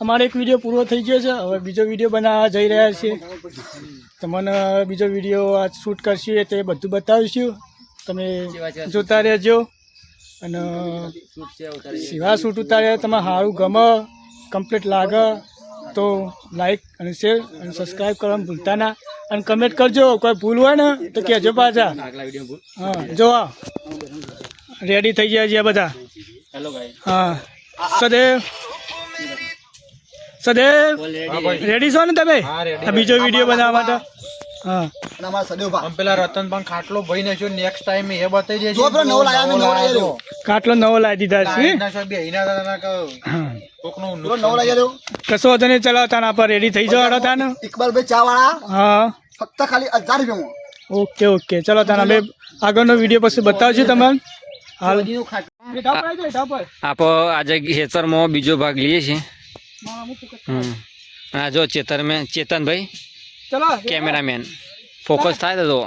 અમારો એક વીડિયો પૂરો થઈ ગયો છે. હવે બીજો વીડિયો બનાવવા જઈ રહ્યા છીએ. તમને બીજો વીડિયો આ શૂટ કરશું તે બધું બતાવીશું. તમે જોતા રહેજો. અને સિવા શૂટ ઉતાર્યા તમે સારું ગમે કમ્પ્લીટ લાગે તો લાઈક અને શેર અને સબસ્ક્રાઈબ કરવાનું ભૂલતા ના. અને કમેન્ટ કરજો કોઈ ભૂલ હોય ને તો કહેજો પાછા. હા જોવા રેડી થઈ ગયા છે બધા. હા. સદેવ. સદેવ રેડી છો ને તમે? બીજો વીડિયો બનાવવા માટે? હા. અને અમારા સદેવભા આમ પેલા રતન પણ ખાટલો ભાઈ ને નેક્સ્ટ ટાઈમ એ બતાવી દેજો. જો નવો લાયા નવો લાયા રહ્યો. નવો લાવી દીધા છે ના કોકનું નવો લાયા હતો નહીં ચલાવો તાના પર રેડી થઈ જાઓ હડો તાને. ઇકબાલભાઈ ચા વાળા હા. ફક્ત ખાલી હજાર રૂપિયામાં ઓકે ઓકે. ચલો તાના બે આગળનો વીડિયો પછી બતાવજો તમને. હાલ. પર. આપો આજે ખેતરમાં બીજો ભાગ લઈએ છીએ. આ જો ચેતન મેં ચેતનભાઈ ચલો કેમેરામેન. ફોકસ થાય તો જુઓ.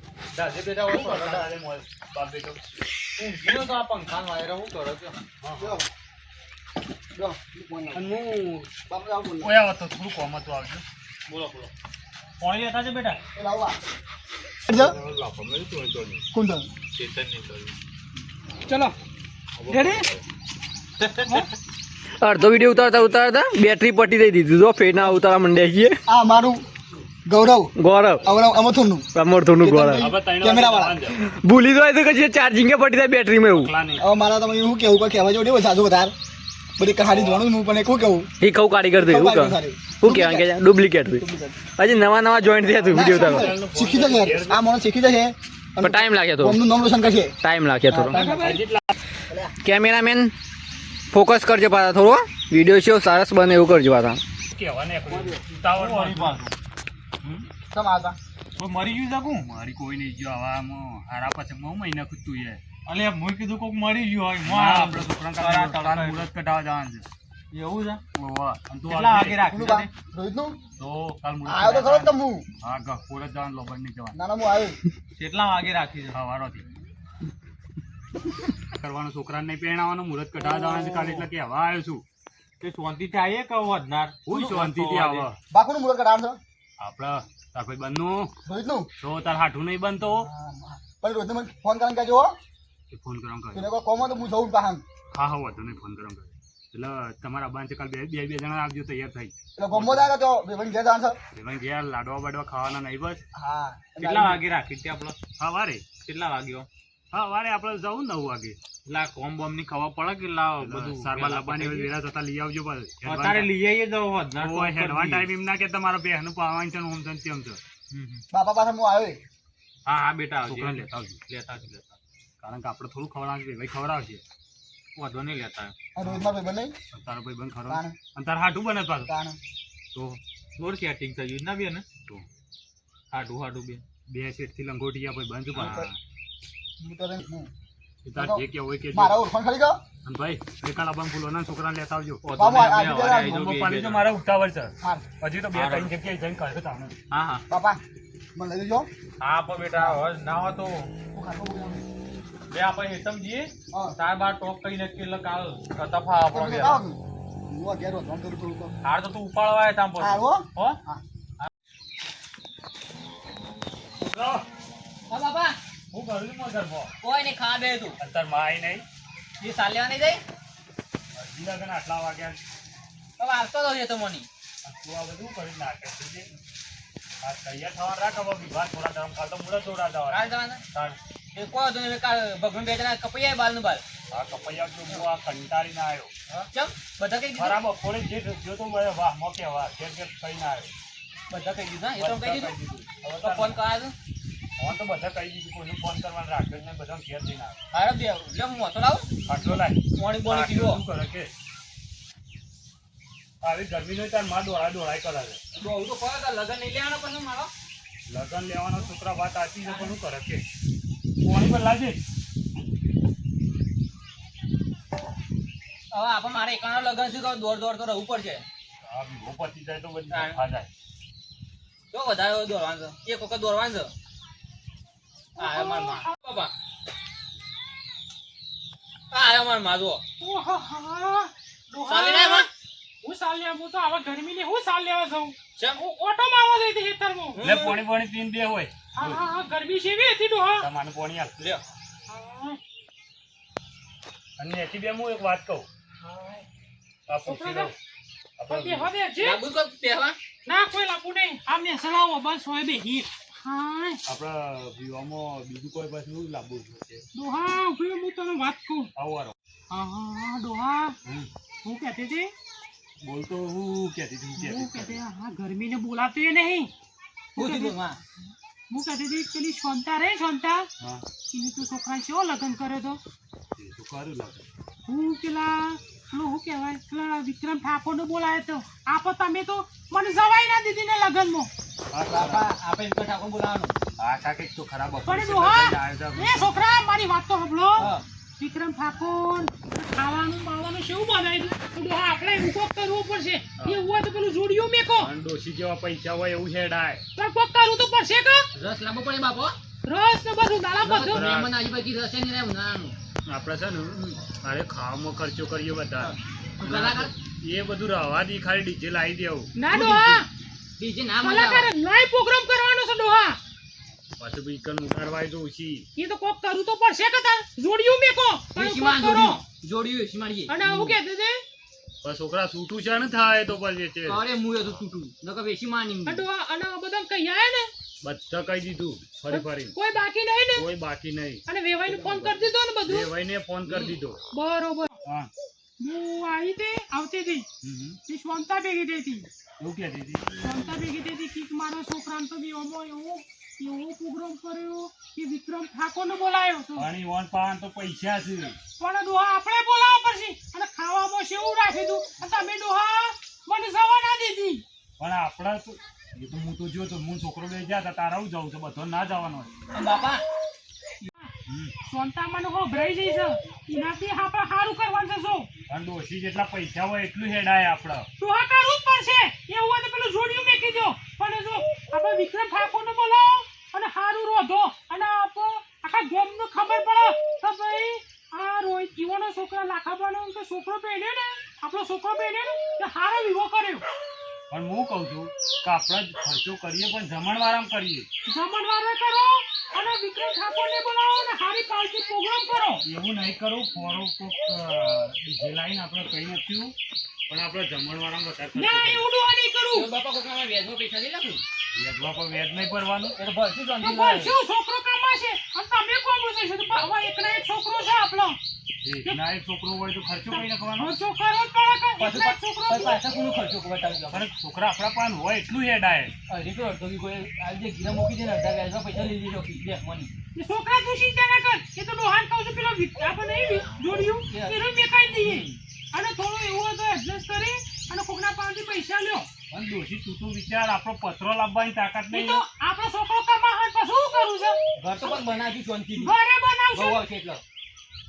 બાપ બેટો. ઊંઘ્યો તો આ પંખા વાયરો શું કરે છે? જો. જો, ફોન લાવો. અને હું બાપુ આવું બોલો. ઓયા હતો થોડું કોમ હતું આવજો. બોલો બોલો. પાણી લેતા છે બેટા? એ લાવો આ. જો. કોણ છે? ચલો. રેડી અડધો વીડિયો ઉતારતા ઉતારતા બેટરી પટી દઈ દીધી. તો ફેના ઉતારા મંડ્યા છીએ. આ મારું ગૌરવ. ગૌરવ. અવરવ અમથુરનું અમરથુનું ગૌરવ. કેમેરા વાળા ભૂલી જાય તો કદી ચાર્જિંગ પટી જાય બેટરીમાં એવું. હવે મારા તમે શું કેવું કે કહેવા નહીં સાચું વધારે. બધી કહાની જોવાનું હું પણ કહું શું કેવું? એ કહું કારીગર થયું એવું કહે શું કહેવાય કે ડુપ્લિકેટ. થયું હજી નવા નવા જોઈન્ટ થયા હતું વીડિયો તારો શીખી જશે. આ માણસ શીખી જશે. પણ ટાઈમ લાગે તો કોમનું નામ રોશન કરશે. ટાઈમ લાગે થોડો. કેમેરામેન ફોકસ કરજો પાછા થોડો વીડિયો શો સરસ બને એવું કરજો પાછા. કેમ આવતા? મરી ગયું શકું મારી કોઈ નહીં જો આવા હારા પછી બહુ મહિના ખૂટતું છે. અલે મું કીધું કોક મરી ગયું હોય. મો માં આપણે છોકરાને કાલે કાલે મુરત કઢાવવા જવાનું છે. એવું છે? ઓવા. અને તું કેટલા આગે રાખી કામ? રોહિતનું? તો કાલ મુરત આવ્યો તો ખરો તમ. હું હા ગા જ જવાનું લોબડની જવાનું. ના ના, હું આવ્યો. કેટલા વાગે રાખી છે? સવારો થી કરવાનું છોકરાને નહીં પહેણાવવાનું મુરત કઢાવવા જવાનું છે કાલે એટલે કે હવા આવ્યો છું. તે શાંતિથી આવીએ કે વધનાર હું શાંતિથી આવો. બાકુનું મુહૂર્ત કઢાવવાનું છે? તાર ભાઈ બંધનું? રોહિતનું? તો તાર હાઠું નહીં બનતો હા, હા. પણ રોજ મને ફોન કરીને કહેજો ફોન કરવાનું કરે એને કોઈ કોમ તો હું જઉં પાછા. હા હા વાંધો નહીં ફોન કરવાનું કરે એટલે તમારા બાન છે કાલ બે બે બે જણા આવજો તૈયાર થઈ. એટલે ગોમો જાય તો ભાઈબંધ ઘેર જવાનું સર એમાં ઘેર લાડવા બાડવા ખાવાના નહીં બસ. હા. કેટલા વાગે રાખી છે આપણે હા વારે કેટલા વાગ્યો? હા વારે આપણે જવું નવ વાગે. એટલા કોમ બોમની ખબર પડે કે લા બધું સારવાર લાવવાની હોય વેરા થતા લઈ આવજો પાછું. અત્યારે લઈ આવીએ તો વધનાર તો ઓય, હેડવાન ટાઈમ એમ ના કે તમારા બહેનનું પાવાનું છે હું ઓમ તેમ છે. હમ, હમ. બાપા પાસે હું આવ્યો. હા હા બેટા આવજો. લેતા આવજો. લેતા આવજો, લેતા કારણ કે આપણે થોડું ખવડાવશે ભાઈ ખવડાવજે. વાંધો નહીં લેતા. રોજમાં ભાઈ? અને તારો ભાઈ બંધ ખરો અને તાર હાટું બને પાછું. તો? થોડું સેટિંગ થયું ના બે ને તો? હાડું હાડું બે બે સેટથી લંગોટિયા ભાઈ બંધ પણ હું તો. તાર જે કે હોય કે મારા ઓળખાણ ખરી ગયો? અને ભાઈ ગઈકાલ આપણે ફૂલોના છોકરાને લેતા આવજો વાંધો બાબા, નહીં, બે પાણી. ઉતાવળ છે હજી તો ત્રણ જગ્યાએ જઈને કાઢ્યો તાણે હા હા બાપા, મને લઈ જજો. હા પણ બેટા હવે ના હોય તો હું ખાતો બોલું. બે આપણે હેતમ જઈએ હા. તાર બાર ટોપ કરી નાખીએ એટલે કાલ કતફા આપણો બે હું આ ઘેર કરું તો. હાર તો તું ઉપાડવા આવ્યા તામ હા, હો. હો હા, બાપા હું કરું મો મોઢા કોઈ નહીં ખા બે તું. અંતર માય નહીં. એ સાલ લેવા નહીં જાય? હજી લગન આટલા વાગ્યા હવે આવતો તો છે તમોની. તું આ બધું કરી નાખે છે. આ તૈયાર થવા રાખ હવે વિભાગ થોડા ધર્મ કાલ તો મુરત કાલ જવા જવાના. એ કોઈ તો કાલ ભગવાન બેટના કપૈયા બાલનું બાલ? આ કપૈયા તો હું આ કંટાળી ના આવ્યો ચમ? બધા કઈ ખરાબ બરાબર થોડે જે જો તો મને વાહ મોકે વાહ જે જે થઈ ના આવ્યો બધા કઈ દીધા? એ તો કઈ દીધું. હવે તો ફોન કરાયો ફોન તો બધા કહી દીધું. કોઈને ફોન કરવાનું રાખ્યો ને બધા ઘેર જઈને આવે હારે બે લે હું મોટો લાવું? આટલો લાય. પાણી પાણી પીવો શું કરે કે? આવી ગરમીનો તારમાં દોડા દોડાય કરાવે બહુ તો આ લગન નહીં લેવાનો પછી મારો? લગન લેવાનો છોકરા વાત આચી છે પણ શું કરે કે? પાણી પર લાજે? હવે આપણે મારે એકાનો લગન છે તો દોડ દોડ તો રહેવું પડશે. હા વિવો પતી જાય તો બધા ખા જાય જો વધારે દોડવાનું છે. એક વખત દોડવાનું છે. આ આવ્યો માં. બાપા. આ આવ્યો માં જો ચાલી ના એમાં હું. સાલ લેવા હું તો આવા ગરમીની હું સાલ લેવા જાઉં? ચમ. હું ઓટોમાં આવવા જઈ હતી ખેતરમાં. એટલે પોણી પોણી પીને બે હોય. હા હા હા ગરમી છે હતી ડોહા. તમારું પોણી આપ લ્યો. અને એથી બે હું એક વાત કહું. આ પૂછી લઉં પણ બે હવે જે લાબુ કો પહેવા ના કોઈ લાગુ નહીં. આમને સલાવો બસ હોય બે હીર. હા આપણા વિવામાં બીજું કોઈ પાછું લાવવું છે. ડોહા ઊભી હું તને વાત કહું. આવો હા ડોહા. હું કહેતી હતી? બોલતો હું કહેતી હતી હું હું કહેતી કહેતી હા ગરમીને બોલાતું એ નહીં. હું કીધું માં હું. કહેતી હતી પેલી શાંતા રે શાંતા એની તો છોકરા કેવો લગ્ન કર્યો તો? તો હું પેલા પેલું શું કહેવાય પેલા વિક્રમ ઠાકોરને બોલાયો તો. આપો તમે તો મને જવાય ના દીધી ને લગ્નમાં. હા, બાપા ખરા. આપણે વિકટ ઠાકોર બોલાવાનું આ કાંઈક તો ખરાબ. પણ એ છોકરા મારી વાત તો સાંભળો. વિક્રમ ઠાકોર ખાવાનું બાવાનું શું બનાવ્યું તો આપણે એવું કોક કરવું પડશે. એવું હોય તો પેલું જોડિયું મેકો. ડોસી જેવા પૈસા હોય એવું હેડાય. પણ કોક કરવું તો પડશે કે? રસ લાંબો પડે બાપો. રસ ને બધું દાડા બધું. મહેમાન આજુબાજુ રસ નહીં રહે ઉનાળાનું. આપણે છે ને અરે ખાવામાં ખર્ચો કરીએ બધા. એ બધું રવા દી ખાલી ડીજે લાવી દેવું ના ડોહા? ડીજે? ના મળે કલાકાર લાઈવ પ્રોગ્રામ કરવાનો છે ડોહા. પાછું બીકન ઉતારવાય તો ઓછી. એ તો કોક કરું તો પડશે કદા જોડ્યું જોડિયું મેકો કરો જોડિયું. જોડ્યું મારીએ અને આવું કે દે પણ છોકરા છૂટું છે ને થાય તો પછી છે અરે હું એ તો તૂટું નકર વેશી માની અને બધા કઈ આયા ને? બધા કહી દીધું ફરી ફરી. કોઈ બાકી નહીં ને? કોઈ બાકી નહીં. અને વેવાઈ ફોન કરી દીધો ને બધું? વેવાઈ ને ફોન કરી દીધો. બરોબર. હા. હું આવી તે આવતી હતી. તે સ્વંતા ભેગી હતી. એવું કે દીધી સ્વંતા ભેગી થઈ હતી કે મારા છોકરાને તો બી ઓમો એવો એવો પ્રોગ્રામ કર્યો કે વિક્રમ ઠાકોરને બોલાયો તો પાણી વન પાન તો પૈસા છે. પણ ડોહા આપણે બોલાવવા પડશે અને ખાવામાં શેવું રાખી દઉં અને તમે ડોહા મને સવા ના દીધી. પણ આપણા તો એ તો હું તો જો તો હું છોકરો બે ગયા હતા તારા હું જાઉં છું બધો ના જવાનો બાપા સ્વંતા હો ભરાઈ જઈ છે. એનાથી આપણે સારું કરવાનું છે શું? પણ ડોશી જેટલા પૈસા હોય એટલું હેડાય આપડે. ડોહા કરવું જ પડશે. એવું હોય તો પેલું જોડિયું મેકી દો. પણ જો આપણે વિક્રમ ઠાકોરને બોલાવો અને સારું રોધો. અને આપો આખા ગામને ખબર પડે કે ભાઈ આ રોહિત જીવાનો છોકરા લાખાબાનો તો છોકરો પહેર્યો ને આપણો છોકરો પહેર્યો ને તે સારો વિવો કર્યો. પણ હું કહું છું કે આપણે ખર્ચો કરીએ પણ જમણવારામ કરીએ. જમણવારે કરો અને વિક્રમ ઠાકોરને બોલાવો અને સારી પાર્ટી પ્રોગ્રામ કરો. એવું નહીં કરવું ફોરો કોક ડીજે લાઈન આપણે કઈ નથી પણ આપણે જમણવારામ વધારે ના એવું ડોહા નહીં કરું. બાપા કોકના વ્યાજમાં પૈસા લઈ નાખું વેચવા પર વ્યાજ નહીં ભરવાનું. એટલે ભરશું તો ભરશું છોકરો શું છોકરો કમાશે અને તમે કોણ છે તો એકના એક છોકરો છે આપણો. ના એક છોકરો હોય તો ખર્ચો કઈ નાખવાનો. છોકરો આપણા પાન હોય એટલું હેડાય અરે તો અડધો વીઘો એ આ જે ગીરા મૂકી દે ને અડધા વ્યાજમાં પૈસા લઈ લીધો લે મની એ છોકરા તું ચિંતા ના કર. એ તો ડોહાન કહું છું પેલો આપણે નહીં જોડ્યું. એનો મેકાઈ દઈએ અને થોડું એવું હોય તો એડજસ્ટ કરી અને કોકના પાસેથી પૈસા લ્યો. અને દોષી તું તું વિચાર આપણો પત્રો લાવવાની તાકાત નહીં તો આપણો છોકરો કમાશે પછી શું કરું છે? ઘર તો પણ બનાવશું શાંતિથી. ઘરે બનાવશે. એટલે.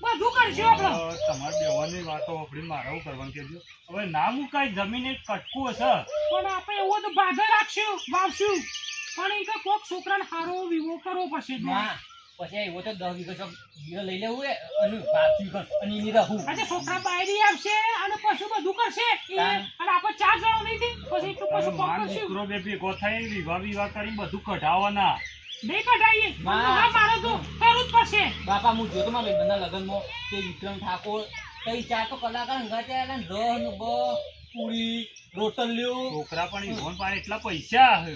બધું કરશું આપણે. તમારે બેવાની વાતો આપણી મારે કરવાનું કહેજો હવે ના મુકાય જમીન એક કટકું હશે. પણ આપણે એવું તો ભાગા રાખશું વાવશું. પણ એ કોક છોકરાને સારો વિવો કરવો પડશે ના પછી એવો તો દસ વીઘો ચોક લઈ લેવું અને અને એની રહું આજે છોકરા બાયરી આવશે અને પશુ બધું કરશે. અને આપણે ચાર જણા નહીં પછી એટલું અને પછી કોણ માન કરશું. દીકરો બે ભેગો થાય વિવાહ વિવાહ કરી બધું કઢાવવાના નહીં કઢાઈએ ના. ના મારો તો કરવું જ પડશે. બાપા હું જોતો મારા ભાઈબંધના લગ્નમાં તે વિક્રમ ઠાકોર કઈ ચાર તો કલાકાર હંગાતે ને રન બ પૂરી રોટલીઓ છોકરા પણ ઈવોન પાસે એટલા પૈસા હે.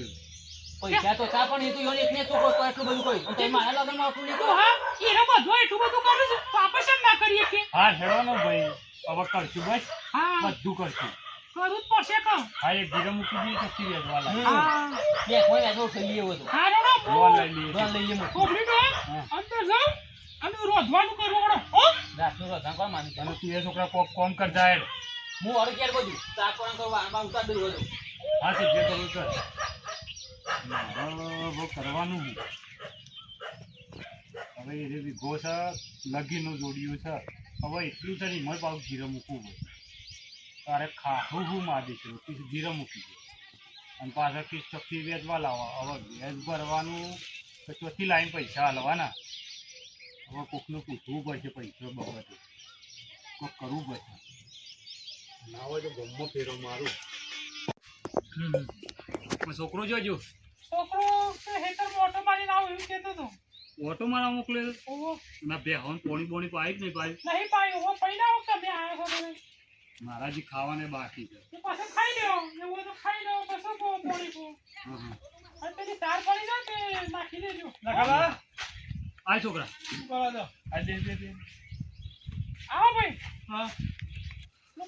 પૈસા તો ચા પણ એ તો યોને એકને છોકરો તો એટલું બધું કોઈ. અને તમે મારા લગ્નમાં નહીં તો હા એનો બધું એટલું બધું કરું છું તો આપણે શેમ ના કરીએ કે? હા હેડવાનો ભાઈ. હવે કરશું બસ. હા. બધું કરશું. કરવું જ પડશે કહું હા એક ગીરો મૂકી દઈએ ચક્કી વેચવા લાગે હા. બે કોઈ વ્યાજો થઈ લઈએ બધું. હા રો લોન લઈ લઈએ. લોન લઈએ મૂકી કોબડી તો અંદર જાઉં અને રોધવાનું કરવું પડે. હો. રાતનું રધાં કોણ માની અને તું એ છોકરા કોક કોમ કરતા હેડ હું અરે ક્યારે બધું. ચા પણ કરવા આમાં ઉતાર દઉં બધું. હા તે જે કરવું કર. મારે હવે કરવાનું હવે એ વિગો છે લગીનું જોડ્યું છે. હવે એટલું તરી ને એમાં પાછું જીરો મૂકવું તારે ખાખું હું માર દઈશું પીસ જીરો મૂકી દે. અને પાછા પીસ ચક્કી વેચવા લાવવા. હવે વેચ ભરવાનું તો ચોથી લાઈન પૈસા હાલવાના. હવે કોકનું પૂછવું પડશે પૈસા બાબતે. કોક કરવું પડશે. ના હોય તો ગમો ફેરો મારું. છોકરો જોજો છોકરો હેતર મોટો મારી લાવ એવું કહેતો હતો ઓટો મારા મોકલે ઓહો. ના બે હોન પોણી પોણી પાઈ જ નહીં પાઈ નહીં પાયું. હો પૈડા આવો કે આવ્યા છો તમે? મારા જે ખાવાને બાકી છે. એ ખાઈ લ્યો. એવું તો ખાઈ લો પછી પો પોણી પો હા, હા. અને પેલી તાર પડી જાય તે નાખી દેજો. આ છોકરા. આ દે દે દે. આવો ભાઈ. હા.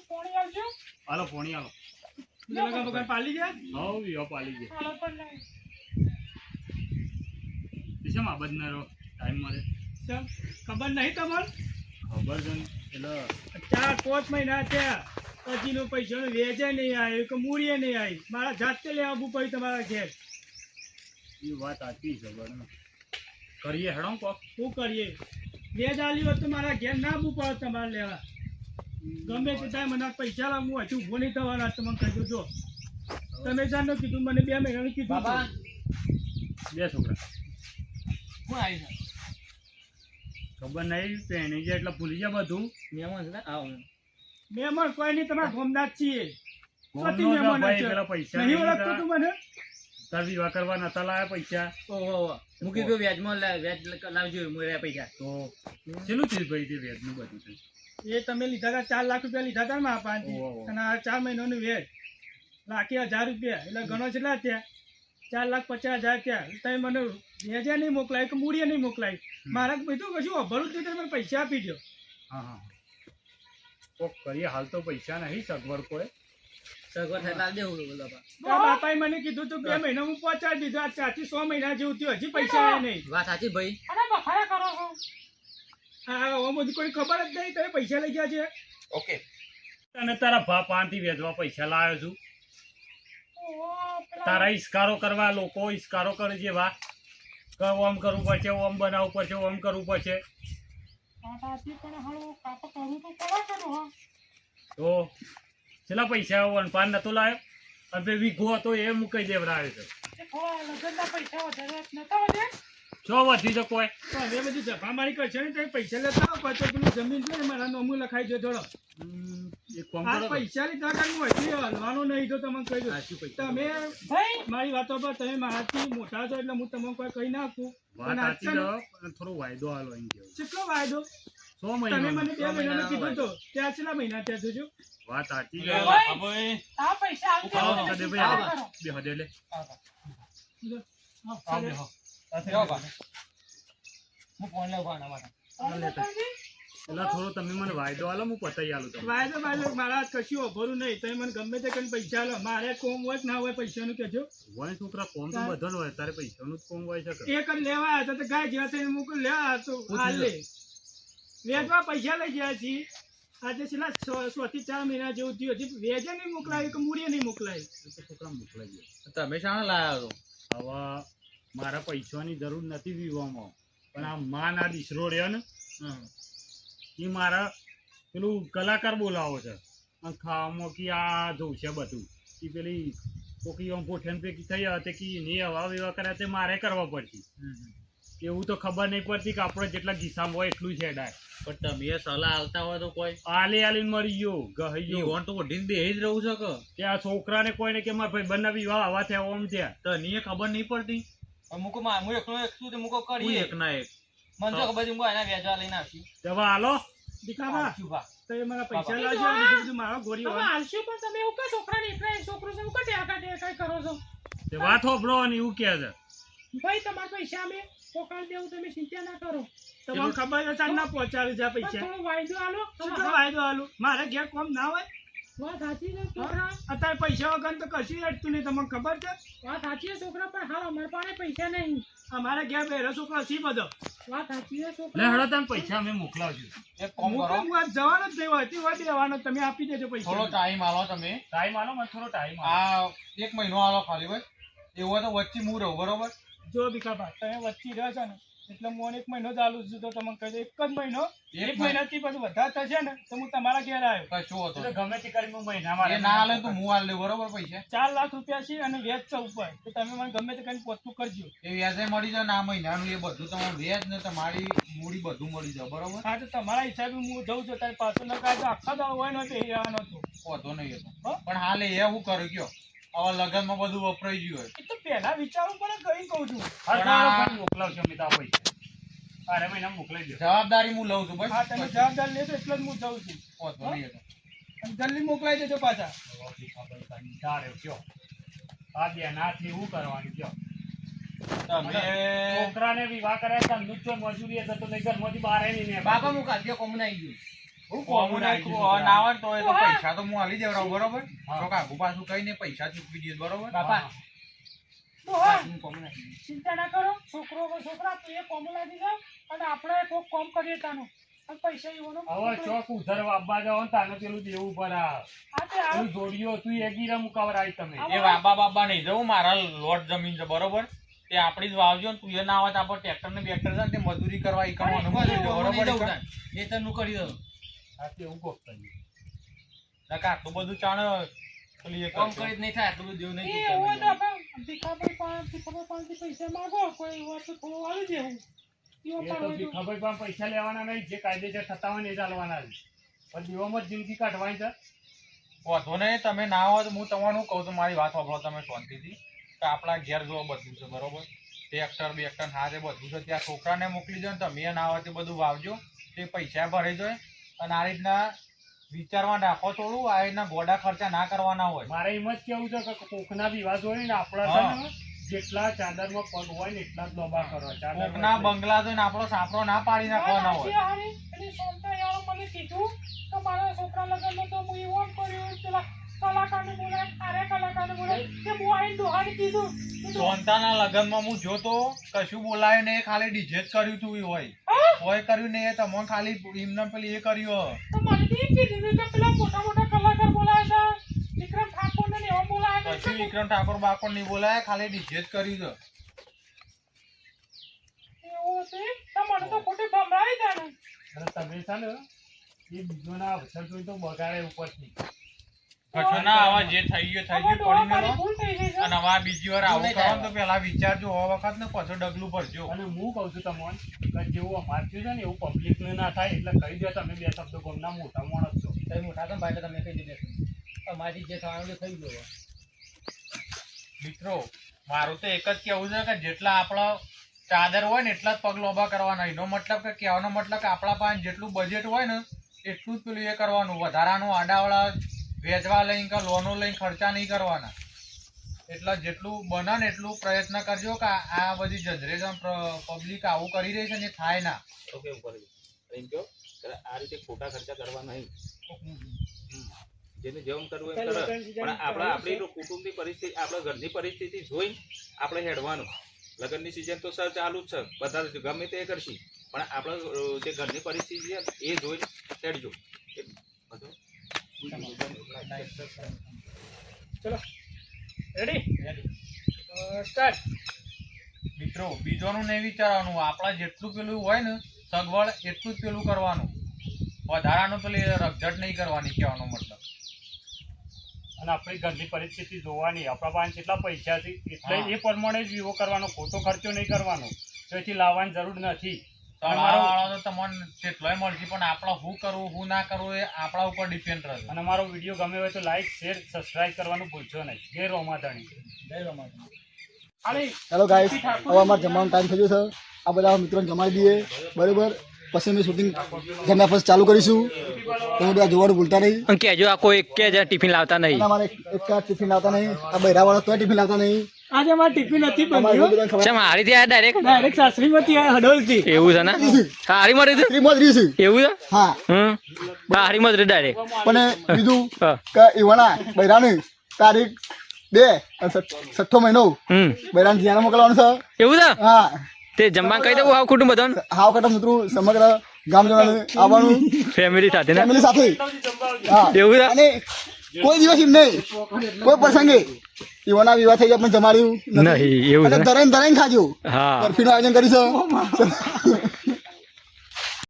પોણી આવજો હાલો પોણી હાલો. પાલી જાય હવ યો પાલી ગયા. હાલો પણ નહીં રહો? ટાઈમ મળે. ખબર નહીં તમારે? ખબર છે ચાર પાંચ મહિના થયા. પછીનો પૈસા વેચે નહીં આવ્યો કે મૂડીએ નહીં આવી. મારા જાતે લેવા આવવું પડ્યું તમારા ઘેર. એ વાત સાચી છે બરાબર કરીએ હેડો કોક. શું કરીએ? બે આલી હોત તો મારા ઘેર ના આવવું પડે તમારે લેવા. ગમે તે થાય મને પૈસા લાવું હું હજુ ઊભો નહીં થવાના તમે કહી દો તમે જાણો કીધું મને બે મહિનાનું કીધું બાબા. બે છોકરા. હું આવી ખબર નહીં પહેણી જે એટલે ભૂલી જાય બધું. મહેમાન છે ને? આવો મહેમાન કોઈ નહીં તમારા ગોમનાથ છીએ. મહેમાન પેલા પૈસા નહીં ઓળખતો તું મને? તાર વિવાહ કરવા નતા લાયા પૈસા? ઓહો ઓહો. મૂકી વ્યાજમાં વ્યાજ લાવજો મોર્યા પૈસા. તો શેનું થયું ભાઈ તે બધું એ તમે લીધા હતા ચાર લાખ રૂપિયા લીધા હતા ને મારા ઓહો. અને આ ચાર મહિનાનું વેચ લાખે હજાર રૂપિયા. એટલે ગણો કેટલા થયા ચાર લાખ પચાસ હજાર થયા તમે મને વેજે નહીં મોકલાય કે મૂડીએ નહીં મોકલાય. મારા બધું કશું અભરું જ નહીં તમે પૈસા આપી દો હા હા. કોક કરીએ હાલ તો પૈસા નહીં સગવડ કોઈ. સગવડ થાય દેવું બોલો બાપાએ મને કીધું તું બે મહિના હું પહોંચાડી દીધું આ ચારથી સો મહિના જેવું થયું હજી પૈસા આવ્યા નહીં. વાત સાચી ભાઈ. અને બફારા કરો છો. આ આમાં બધું કોઈ ખબર જ નહીં તમે પૈસા લઈ ગયા છે. ઓકે. અને તારા ભા પાનથી વેચવા પૈસા લાવ્યો છું. તારા ઈસ્કારો કરવા લોકો ઈસ્કારો કરે છે વા કે ઓમ કરવું પડશે ઓમ બનાવવું પડશે ઓમ કરવું પડશે. તો કેટલા પૈસા નો, હા. તો છેલ્લા પૈસા વનપાન નતો લાવ્યો? અને બે વીઘો હતો એ મૂકી દેવડાવ્યો છે એ પૈસા વધારે નતા વધે શું વધી તો કોઈ. તો બધી જફામારી કરશે ને તમે પૈસા લેતા આવો પાછો પેલું જમીન છે ને મારા નોમું લખાઈ દો થોડો. પૈસા લીધા કારણ હું હજી હલવાનો નહીં તો તમને કહી દઉં. તમે ભાઈ! મારી વાતો પર તમે મારાથી મોટા છો એટલે હું તમને કોઈ કહી નાખું. પણ થોડો વાયદો હાલો એમ કેવું કેટલો વાયદો? તમે મહિના મને બે મહિનાનું કીધું તો. ત્યાં કેટલા મહિના ત્યાં જોજો વાત સાચી છે. આ પૈસા આવો, કરો. બે હદે લે. હા, બે બા. હું ફોન લઉં આના માટે. એટલે થોડો તમે મને વાયદો આલો હું પતાઈ આલું તમને. વાયદો વાયદો મારા કશું અભરું નહીં. તમે મને ગમે તે કરીને પૈસા આલો. મારે કોમ હોય ના હોય પૈસાનું કહેજો. હોય છોકરા કોમ તો બધાનું હોય. તારે પૈસાનું જ કોમ હોય છે? એક જ લેવા આવ્યા હતા તો ગાય જેવા થઈને મૂકું લેવા તો હાલ લે. વેચવા પૈસા લઈ ગયા છીએ. આજે છેલ્લા સો- થી ચાર મહિના જેવું થયું. હજી વેજે નહીં મોકલાયું કે મૂળીએ નહીં મોકલાયું? છોકરા મોકલાઈ ગયા. તમે શાણે લાયા છો? હવે મારા પૈસાની જરૂર નથી વિવામાં પણ આ માન આ દીસરો રહ્યો ને એ મારા પેલું કલાકાર બોલાવો છે. અને ખાવામાં કે આ જોઉં છે બધું. એ પેલી કોકી આમ પોઠેન પૈકી થઈ આવે તે કે નહીં હવા વિવા કર્યા તે મારે કરવા પડતી. એવું તો ખબર નહીં પડતી કે આપણે જેટલા ગીસામાં હોય એટલું છે ડાય. પણ તમે સલાહ આલતા હોય તો કોઈ. આલી આલીને મરી ગયો ગહી ગયો. વોન તો વઢીને બેહી જ રહું છે કે? કે આ છોકરાને કોઈને કે મારા ભાઈ બંને વિવાહ આવા થયા ઓમ થયા. તો ની ખબર નહીં પડતી? અમુકમાં હું એકલો એક છું તે મુકો હું કરીએ. એક ના એક. મને તો ખબર હું એના વેચવા લઈને આવશું. દવા હાલો દીકાબા આવશું બા. તો એ મારા પૈસા લાવજો બીજું બધું મારો ગોરી હોય. હાલશો પણ તમે એવું કઈ છોકરાને એકલા છોકરો છે એવું કઈ ટેકા ટેકા કરો છો. તે વાત હોભળો અને એવું કહે છે. ભાઈ તમારા પૈસા અમે પોકાળ દેવું તમે ચિંતા ના કરો. તમને ખબર છે ચાલ ના પહોંચાડે છે પૈસા. થોડો વાયદો આલો વાયદો આલું? મારે ઘેર કોમ ના હોય? વાત સાચી છે છોકરા. અત્યારે પૈસા વગર તો કશું અડતું નહીં તમને ખબર છે? વાત સાચી છે છોકરા પણ હાલ અમારે પાસે પૈસા નહીં. અમારે ઘેર બેરો છોકરો સી બધો. વાત સાચી છે લે હળો તમે પૈસા અમે મોકલાવજો. એક કામ કરો. વાત જવાનો જ નહીં હોય તે હોય દેવાનો તમે આપી દેજો થોડો ટાઈમ આલો તમે. ટાઈમ આલો મને થોડો ટાઈમ આ એક મહિનો આલો ખાલી હોય એવું હોય તો વચ્ચે હું રહું બરોબર? જો ભીખાભા તમે વચ્ચે રહ્યો છો ને એટલે હું એક મહિનો ચાલુ છું તો તમને કહી દઉં એક જ મહિનો. એક મહિનાથી પછી વધારે થશે ને તો હું તમારા ઘેર આવ્યો. કશું હતો ગમે તે કરી હું મહિનામાં ના હાલે તો હું હાલ બરોબર પૈસા ચાર લાખ રૂપિયા છે અને વ્યાજ છે ઉપર. તો તમે મને ગમે તે કરીને પોતું કરજો. એ વ્યાજે મળી જાય ને આ મહિનાનું એ બધું તમારું વ્યાજ ને તમારી મૂડી બધું મળી જાય બરોબર? હા તો તમારા હિસાબે હું જઉં છું તારે પાછું ન કાઢો આખા દાવ હોય ને તો એ રહેવાનો હતો વાંધો નહીં હતો પણ હાલે એ હું કર્યું કયો. હવે લગનમાં બધું વપરાઈ ગયું હોય. તો પહેલા વિચારવું પડે કઈ કહું છું. હર મોકલાવજો અમે તો આ પૈસા અરે મહિના મોકલાઈ દો જવાબદારી હું લઉં છું ભાઈ હા તમે જવાબદાર લેશો એટલે જ હું જઉં છું. નહીં અને જલ્દી મોકલાઈ દેજો પાછા. તારે કયો? આ બે નાથી હું કરવાનું કયો? તમે છોકરાને વિવાહ કર્યા મજૂરી હતો તો નહીં ઘરમાંથી બહાર નહીં ને બાપા હું કાઢ્યો કોમ ના ગયું. હું કોમું નાખ્યું ના આવે ને તો એ તો હા. પૈસા તો હું હાલી દેવડાવું બરોબર? તો કાકુ પાછું કઈ ને પૈસા ચૂકવી દઈએ બરોબર? બાપા. તો હા. હું કોમ ના ગયું. ચિંતા ના કરો છોકરો છોકરા તું એ કોમ લાગી જાવ અને આપણે કોક કોમ કરીએ તાનું. અને પૈસા એવાનો હવે ચોક ઉધર વાપવા જાવ તાને પેલું દેવું પર આ આ તે આ પેલું જોડીઓ તું એ ગીરા મુકાવરાય તમે. એ બાબા બાબા નહીં જવું મારા લોટ જમીન છે બરોબર? તે આપણી જ વાવજો ને તું એ ના આવે તો આપણે ટ્રેક્ટર ને બેક્ટર છે ને તે મજૂરી કરવા ઈ કરવાનું. બરોબર એ તનું કરી દઉં. આ તે એવું નકા આટલું બધું ચાણ પેલી કામ કરી જ નહીં થાય આટલું બધું દેવું નહીં એ હોય તો ભીખાભાઈ પાસે ભીખાભાઈ પાસેથી પૈસા માંગો કોઈ હોય થોડું આવી દેવું એવો એ તો પણ બી ખબર પણ પૈસા લેવાના નહીં જે કાયદેસર થતા હોય ને એ ચાલવાના છે. પણ દીવામાં જ જિંદગી કાઢવાની છે. વાંધો નહીં તમે ના આવો તો હું તમારું કહું તો મારી વાત સાંભળો તમે શાંતિથી. કે આપણા ઘેર જોવા બધું છે બરોબર? ટ્રેક્ટર બેક્ટર હા તે બધું છે. ત્યાં છોકરાને મોકલી દો ને તમે ના આવે તે બધું વાવજો. તે પૈસા ભરાઈ જાય. અને આ રીતના વિચારમાં રાખો થોડું આ રીતના ગોડા ખર્ચા ના કરવાના હોય. મારે એમ જ કેવું છે કે કોકના વિવાદ હોય ને આપણા છે ને જેટલા ચાદરમાં પગ હોય ને એટલા જ લોબા કરવા ચાદર કોકના બંગલા જોઈને આપણો સાપરો ના પાડી નાખવાના હોય. હારી, એની સોનતાઈવાળો મને કીધું કે મારા છોકરા લગ્નમાં તો હું એવું કર્યું, પેલા કલાકારને બોલાય, આરે કલાકારને બોલાય, કે હું આઈને ડોહાને કીધું, કીધું, સોનતાના લગ્નમાં હું જોતો કશું બોલાય ને ખાલી ડીજે જ કર્યું તું હોય. "હા? હોય કર્યું નહીં એ તમને ખાલી એમને પેલી એ કર્યું તો મને તો કીધું કે પેલા મોટા મોટા કલાકાર બોલાયા છે વિક્રમ ઠાકોર ને એવો બોલાયા છે પછી વિક્રમ ઠાકોર બાકોર નહીં બોલાય ખાલી ડીજે જ કર્યું છે એવું તો મને તો ખોટી તમે છે ને એ બીજોના અવસર જોઈ તો બગાડે ઉપરથી કશું ના આવા જે થઈ ગયું થઈ હવે પડી મેલો ભૂલ થઈ ગઈ છે. અને હવે બીજી વાર આવું કરો તો પેલા વિચારજો હો વખત ને પાછો ડગલું ભરજો. અને હું કહું છું તમને કે જેવું અમાર થયું છે ને એવું પબ્લિકને ના થાય એટલે કહી દો તમે બે શબ્દો ગમના મોટા માણસ છો. તમે મોટા છો ભાઈ તમે કહી દીધું. અમારી જે થવાનું થઈ ગયું મિત્રો મારું તો એક જ કેવું છે કે જેટલા આપણા ચાદર હોય ને એટલા જ પગલો ઊભા કરવાના. એનો મતલબ કે કહેવાનો મતલબ કે આપણા પાસે જેટલું બજેટ હોય ને એટલું જ પેલું એ કરવાનું. વધારાનું આડાવાળા વેચવા લઈને કે લોનો લઈને ખર્ચા નહીં કરવાના. એટલે જેટલું બને ને એટલું પ્રયત્ન કરજો કે આ- બધી જનરેશન પબ્લિક આવું કરી રહી છે ને થાય ના. ઓકે ઉપર એમ કહો કે આ રીતે ખોટા ખર્ચા કરવા નહીં. જેને જેમ કરવું એમ કરે. પણ આપણા આપણી કુટુંબની પરિસ્થિતિ આપણા ઘરની પરિસ્થિતિ જોઈ આપણે હેડવાનું. લગ્નની સિઝન તો સર ચાલુ જ છે. બધા ગમે તે કરશી. પણ આપણે જે ઘરની પરિસ્થિતિ છે એ જોઈ હેડજો. બધું રેડી સ્ટાર્ટ મિત્રો બીજોનું નહીં વિચારવાનું. આપણા જેટલું પેલું હોય ને સગવડ એટલું જ પેલું કરવાનું. વધારાનું પેલી રગઝટ નહીં કરવાની કહેવાનો મતલબ. અને આપણી ઘરની પરિસ્થિતિ જોવાની આપણા પાસે કેટલા પૈસા છે એટલે એ પ્રમાણે જ વિવો કરવાનો ખોટો ખર્ચો નહીં કરવાનો. તો એથી લાવવાની જરૂર નથી. વાળો તો તમને કેટલોય મળશે પણ આપણે શું કરવું શું ના કરવું એ આપણા ઉપર ડિપેન્ડ રહે. અને મારો વીડિયો ગમે હોય તો લાઈક શેર સબસ્ક્રાઇબ કરવાનું ભૂલશો નહીં. જય રોમાધણી. હાલી હેલો ગાઈસ હવે અમારે જમવાનો ટાઈમ થઈ ગયો છે. આ બધા મિત્રોને જમાડી દઈએ. બરાબર? પછી અમે શૂટિંગ ઘરના ફર્સ્ટ ચાલુ કરીશું. તમે બધા જોવાનું ભૂલતા નહીં. અને કહેજો આ કોઈ કે ટિફિન લાવતા નહીં. અમારે એક એક ટિફિન લાવતા નહીં. આ બૈરાવાળા તોય ટિફિન લાવતા નહીં. આજે મારા ટિફિન નથી બન્યું. બધાને ખબર. થી ડાયરેક્ટ ડાયરેક્ટ સાસરીમાંથી આ હડોલથી. એવું છે ને? હારી હતું ત્રીમો જ રીસ એવું છે? હા. હમ. હારી મળી ડાયરેક્ટ પણ બીજું કે ઈવાના બૈરાની તારીખ બે છઠ્ઠો મહિનો. હમ. બૈરાને ધ્યાન મોકલવાનું છે. એવું છે? હા. તે જમવા કહી દઉં હાવ કુટુંબ બધાને? હાવ કટમ મિત્રો સમગ્ર ગામ જવાનું આવવાનું. ફેમિલી સાથે ફેમિલી સાથે. હા. એવું છે? અને કોઈ દિવસ એમ નહીં. કોઈ પ્રસંગે. ઈવાના વિવાહ થઈ ગયા પણ જમાડ્યું નહીં એવું? ધરાઈને ધરાઈને ખાજો. હા. બરફીનું આયોજન કરીશું.